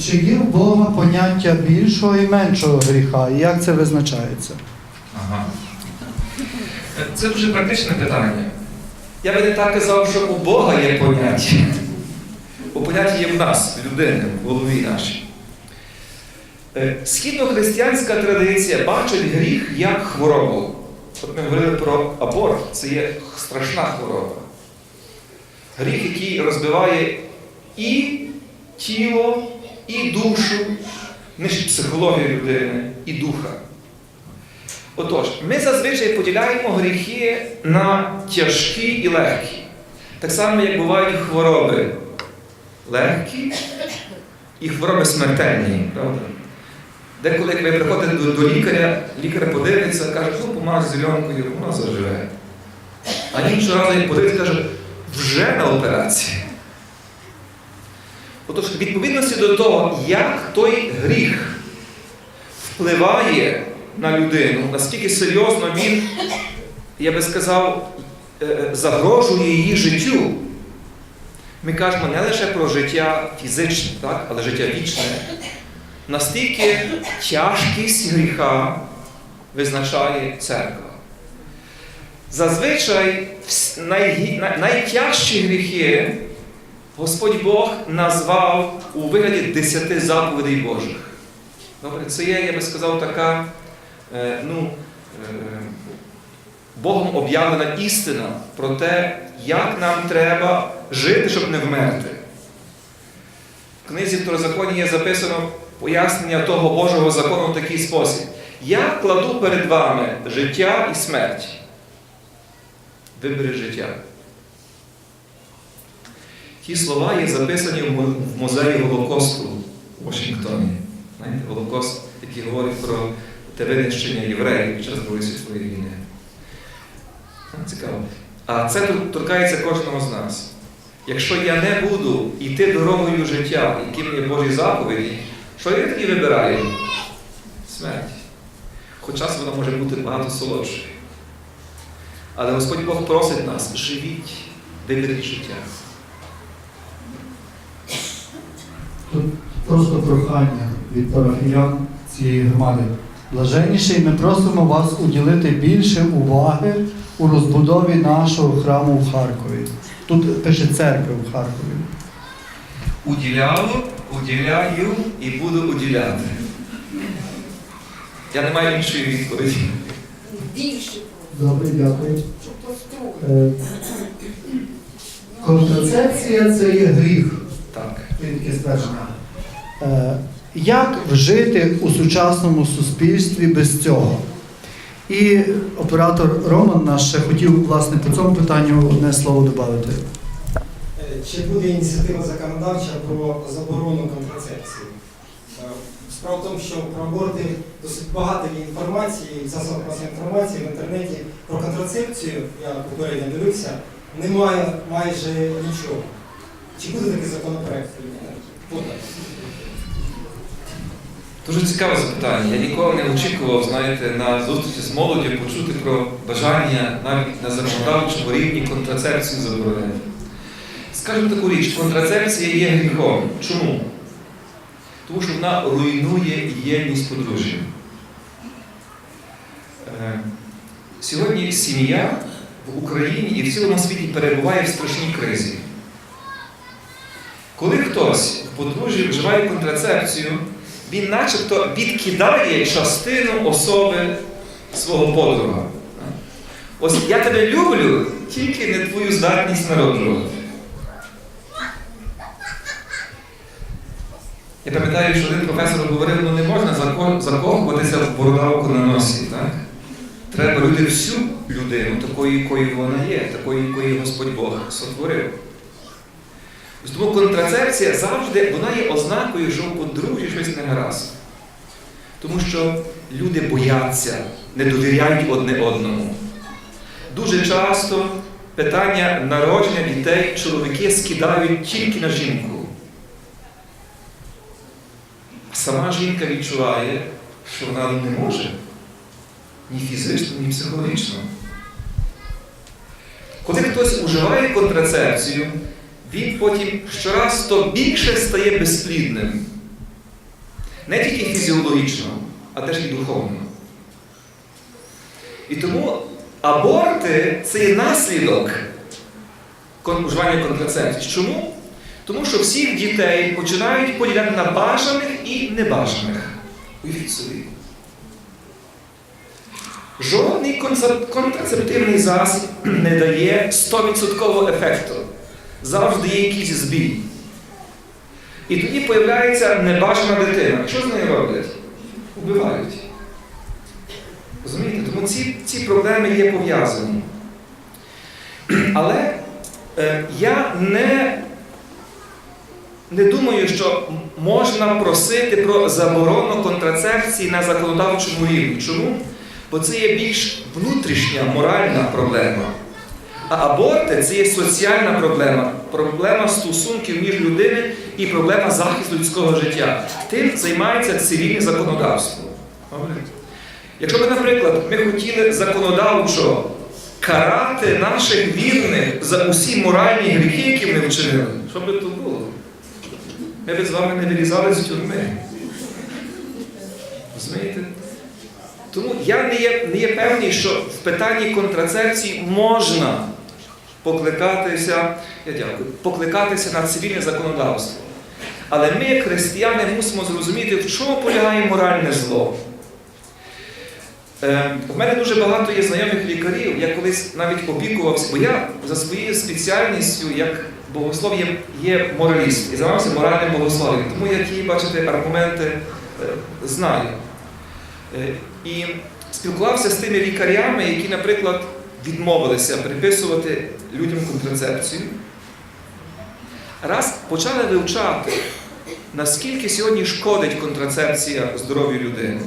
Чи є в Бога поняття більшого і меншого гріха? І як це визначається? Ага. Це дуже практичне питання. Я би не так казав, що у Бога є поняття. Бо поняття є в нас, в людини, в голові нашій. Е, Східно-християнська традиція бачить гріх як хворобу. От ми говорили про аборт, це є страшна хвороба. Гріх, який розбиває і тіло, і душу, нищить психологію людини, і духа. Отож, ми зазвичай поділяємо гріхи на тяжкі і легкі. Так само, як бувають хвороби легкі і хвороби смертельні, правда? Деколи, як ви приходите до, до лікаря, лікар подивиться, каже, ну помаж зеленкою, воно заживе. А іншого разу, як подивиться, каже, вже на операції. Отож, в відповідності до того, як той гріх впливає на людину, наскільки серйозно він, я би сказав, е, е, загрожує її життю. Ми кажемо не лише про життя фізичне, так, але життя вічне. Настільки тяжкість гріха визначає церква. Зазвичай най- найтяжчі гріхи Господь Бог назвав у вигляді десяти заповідей Божих. Добре, це є, я би сказав, така е, ну, е, Богом об'явлена істина про те, як нам треба жити, щоб не вмерти. В книзі Второзаконі є записано пояснення того Божого закону в такий спосіб. Я кладу перед вами життя і смерть. Вибери життя. Ті слова є записані в музеї Голокосту у Вашингтоні. Знаєте, Голокост, який говорить про те винищення євреїв під час Другої світової війни. Цікаво. А це торкається кожного з нас. Якщо я не буду йти дорогою життя, яким є Божі заповіді, що я тоді вибираю? Смерть. Хоч час вона може бути багато солодшою. Але Господь Бог просить нас, живіть, виберіть життя. Тут просто прохання від парафіян цієї громади. Блаженніший, ми просимо вас уділити більше уваги у розбудові нашого храму в Харкові. Тут пише церкви в Харкові. Уділяю, уділяю і буду уділяти. Я не маю іншої відповіді. Більше Добре, дякую. Е, Контрацепція це є гріх. Так. Таке ствердження. Е, Як вжити у сучасному суспільстві без цього? І оператор Роман наш ще хотів власне по цьому питанню одне слово додати. Е, Чи буде ініціатива законодавча про заборону контрацепції? Е, Справа в тому, що про аборти досить багато інформації, в засобах масової інформації в інтернеті про контрацепцію, я попередньо дивився, немає майже нічого. Чи буде такий законопроект? Подай. Дуже цікаве запитання. Я ніколи не очікував, знаєте, на зустрічі з молоддю почути про бажання навіть на законодавчому рівні контрацепцію заборонити. Скажу таку річ, контрацепція є гріхом. Чому? Тому що вона руйнує єдність подружжя. Е, Сьогодні сім'я в Україні і в цілому світі перебуває в страшній кризі. Коли хтось в подружжі вживає контрацепцію, він начебто відкидає частину особи свого подруга. Ось я тебе люблю, тільки не твою здатність народжувати. Я пам'ятаю, що один професор говорив, ну не можна закохуватися в бородавку на носі. Так? Треба любити всю людину, такою, якою вона є, такою, якою Господь Бог сотворив. Тому контрацепція завжди вона є ознакою, що у подружжі щось не гаразд. Тому що люди бояться, не довіряють одне одному. Дуже часто питання народження дітей чоловіки скидають тільки на жінку. А сама жінка відчуває, що вона не може ні фізично, ні психологічно. Коли хтось уживає контрацепцію, він потім щораз то більше стає безплідним. Не тільки фізіологічно, а теж і духовно. І тому аборти це є наслідок вживання контрацепції. Чому? Тому що всіх дітей починають поділяти на бажаних і небажаних. Уявіть собі. Жодний контрацептивний засіб не дає 100% ефекту. Завжди є якийсь збій. І тоді появляється небажана дитина. Що з нею роблять? Убивають. Розумієте? Тому ці, ці проблеми є пов'язані. Але е, я не, не думаю, що можна просити про заборону контрацепції на законодавчому рівні. Чому? Бо це є більш внутрішня моральна проблема. А аборти це є соціальна проблема, проблема стосунків між людьми і проблема захисту людського життя. Тим займається цивільне законодавство. Якщо б, наприклад, ми хотіли законодавчо карати наших вірних за усі моральні гріхи, які вони вчинили, що би тут було? Ми б з вами не вилізали з тюрми. Розумієте? Тому я не є, не є певний, що в питанні контрацепції можна покликатися, я дякую, покликатися на цивільне законодавство. Але ми, християни, мусимо зрозуміти, в чому полягає моральне зло. Е, У мене дуже багато є знайомих лікарів, я колись навіть опікувався, бо я за своєю спеціальністю, як богослов, є, є мораліст і займався моральним богослов'ям. Тому я ті, бачите, аргументи е, знаю. Е, І спілкувався з тими лікарями, які, наприклад, відмовилися приписувати людям контрацепцію. Раз почали вивчати, наскільки сьогодні шкодить контрацепція здоров'ю людини.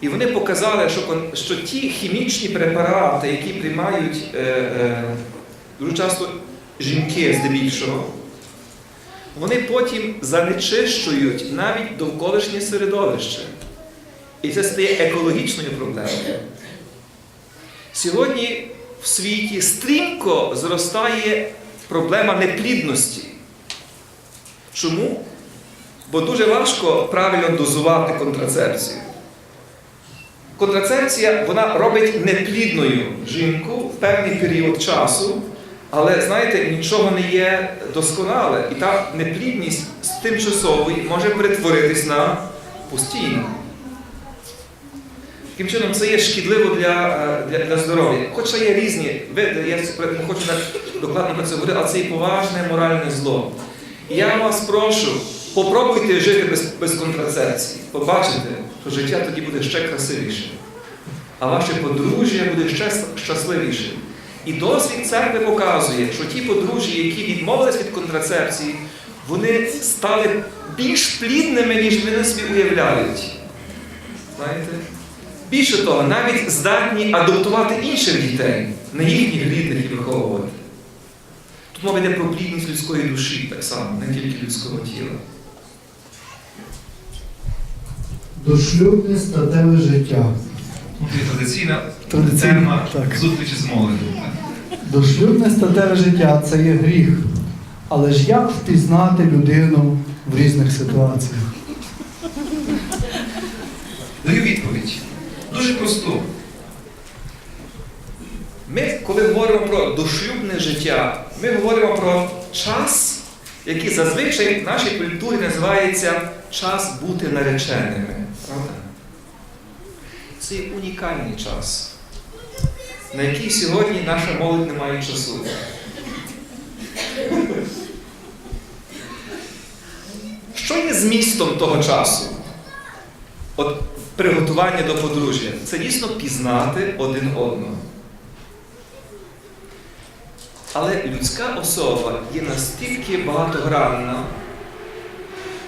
І вони показали, що, що ті хімічні препарати, які приймають е, е, дуже часто жінки здебільшого, вони потім занечищують навіть довколишнє середовище. І це стає екологічною проблемою. Сьогодні в світі стрімко зростає проблема неплідності. Чому? Бо дуже важко правильно дозувати контрацепцію. Контрацепція вона робить неплідною жінку в певний період часу, але знаєте, нічого не є досконале. І та неплідність з тимчасової може перетворитись на постійну. Таким чином, це є шкідливо для, е, для, для здоров'я. Хоча є різні я не хочу докладно про це говорити, але це і поважне моральне зло. І я вас прошу, попробуйте жити без, без контрацепції. Побачите, що життя тоді буде ще красивіше. А ваше подружжя буде ще щасливіше. І досвід церкви показує, що ті подружжя, які відмовились від контрацепції, вони стали більш плідними, ніж вони собі уявляють. Знаєте? Більше того, навіть здатні адаптувати інших дітей, не їхніх рідних і виховувати. Тут мова йде про плідність людської душі так само, не тільки людського тіла. Дошлюбне статеве життя. Тут є традиційна Традиційна, тема так. зустрічі з молоддю. Дошлюбне статеве життя це є гріх. Але ж як впізнати людину в різних ситуаціях? Дуже просту. Ми, коли говоримо про дошлюбне життя, ми говоримо про час, який зазвичай в нашій культурі називається час бути нареченими. Правда? Це є унікальний час, на який сьогодні наша молодь не має часу. Що є змістом того часу? От приготування до подружжя це дійсно пізнати один одного. Але людська особа є настільки багатогранна,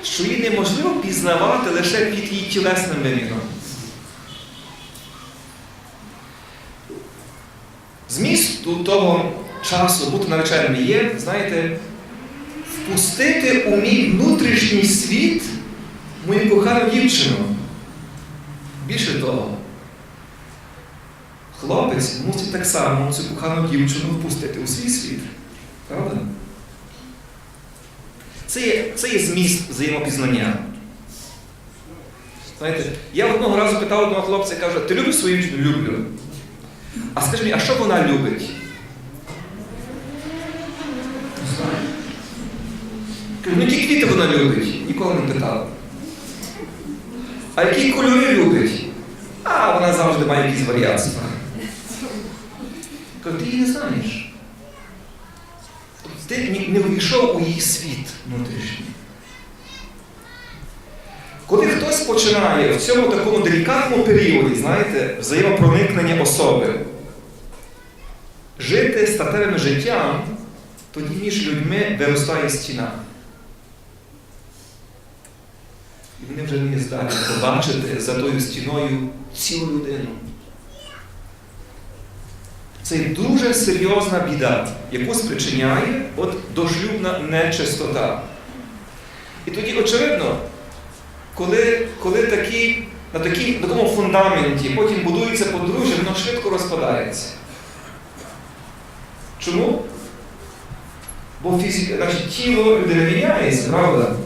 що її неможливо пізнавати лише під її тілесним виміром. Зміст того часу бути нареченим є, знаєте, впустити у мій внутрішній світ мою кохану дівчину. Більше того, хлопець мусить так само цю кохану дівчину впустити у свій світ. Правда? Це є, це є зміст взаємопізнання. Знаєте, я одного разу питав одного хлопця, кажу, ти любиш свою дівчину? Люблю. А скажи мені, а що вона любить? Ну які квіти вона любить? Ніколи не питав. А які кольори любить? А, вона завжди має якісь варіації. Кажу, ти її не знаєш. Ти не увійшов у її світ внутрішній. Коли хтось починає в цьому такому делікатному періоді, знаєте, взаємопроникнення особи, жити статевим життям, тоді між людьми виростає стіна. І вони вже не здатні побачити за тою стіною цілу людину. Це дуже серйозна біда, яку спричиняє от дошлюбна нечистота. І тоді, очевидно, коли, коли такі, на, такій, на такому фундаменті потім будується подружжя, воно швидко розпадається. Чому? Бо фізика, значить, тіло людини міняється, правда?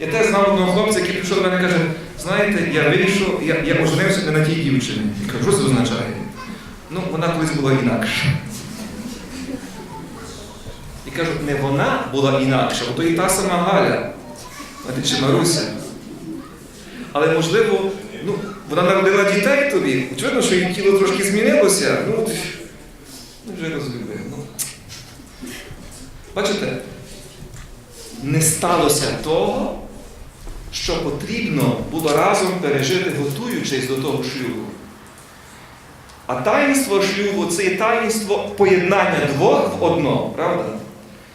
Я теж знав одного хлопця, який прийшов до мене і каже, знаєте, я вийшов, я, я оженився не на тій дівчині. Я кажу, що це означає? Ну, вона колись була інакша. І кажу, не вона була інакша, бо то і та сама Галя, чи Маруся. Але можливо, ну, вона народила дітей тобі. Очевидно, що її тіло трошки змінилося. Ну, ну вже розлюбив. Ну. Бачите? Не сталося того, що потрібно було разом пережити, готуючись до того шлюбу. А таїнство шлюбу це є таїнство поєднання двох в одно, правда?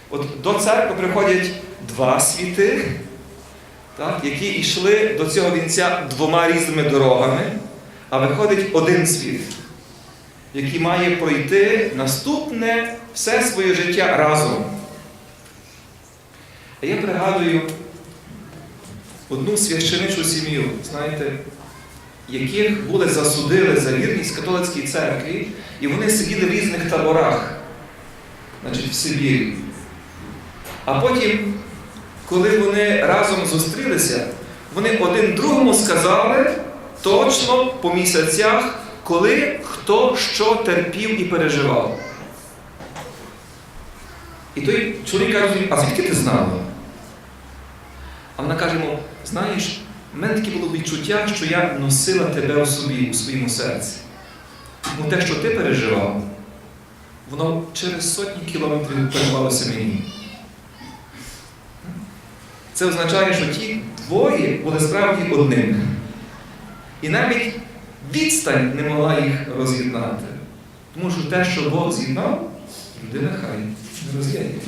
От до церкви приходять два світи, так, які йшли до цього вінця двома різними дорогами, а виходить один світ, який має пройти наступне все своє життя разом. А я пригадую одну священичу сім'ю, знаєте, яких були засудили за вірність католицькій церкві, і вони сиділи в різних таборах, значить, в Сибірі. А потім, коли вони разом зустрілися, вони один другому сказали точно по місяцях, коли хто що терпів і переживав. І той чоловік каже, а звідки ти знала? А вона каже йому, знаєш, в мене таке було відчуття, що я носила тебе у собі, у своєму серці. Тому те, що ти переживав, воно через сотні кілометрів передавалося мені. Це означає, що ті двоє були справді одним. І навіть відстань не могла їх роз'єднати. Тому що те, що Бог з'єднав, людина хай не роз'єднує.